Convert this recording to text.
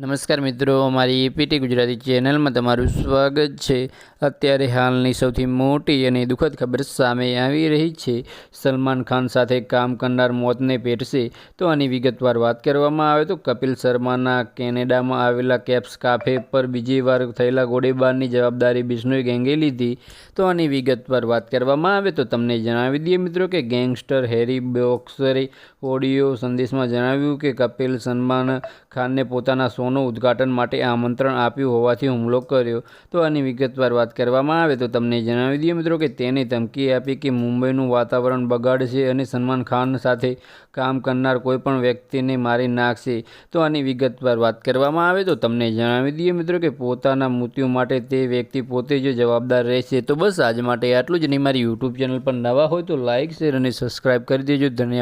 નમસ્કાર મિત્રો, અમારી એપીટી ગુજરાતી ચેનલમાં તમારું સ્વાગત છે. અત્યારે હાલની સૌથી મોટી અને દુઃખદ ખબર સામે આવી રહી છે. સલમાન ખાન સાથે કામ કરનાર મોતને પેટશે તો આની વિગતવાર વાત કરવામાં આવે તો કપિલ શર્માના કેનેડામાં આવેલા કેપ્સ કાફે પર બીજી વાર થયેલા ગોળીબારની જવાબદારી બિશ્નોઈ ગેંગે લીધી. તો આની વિગતવાર વાત કરવામાં આવે તો તમને જણાવી દઈએ મિત્રો કે ગેંગસ્ટર હેરી બોક્સરે ઓડિયો સંદેશમાં જણાવ્યું કે કપિલ સલમાન ખાનને પોતાના શોનું ઉદ્ઘાટન માટે આમંત્રણ આપ્યું હોવાથી હુમલો કર્યો. તો આની વિગતવાર વાત કરવામાં આવે તો તમને જણાવી દઈએ મિત્રો કે તેને ધમકી આપી કે મુંબઈનું વાતાવરણ બગાડશે અને સલમાન ખાન સાથે કામ કરનાર કોઈપણ વ્યક્તિને મારી નાખશે તો આની વિગતવાર વાત કરવામાં આવે તો તમને જણાવી દઈએ મિત્રો કે પોતાના મૃત્યુ માટે તે વ્યક્તિ પોતે જ જવાબદાર રહેશે. તો બસ આજ માટે આટલું જ. નહીં મારી યુટ્યુબ ચેનલ પર નવા હોય તો લાઇક શેર અને સબસ્ક્રાઈબ કરી દેજો. ધન્યવાદ.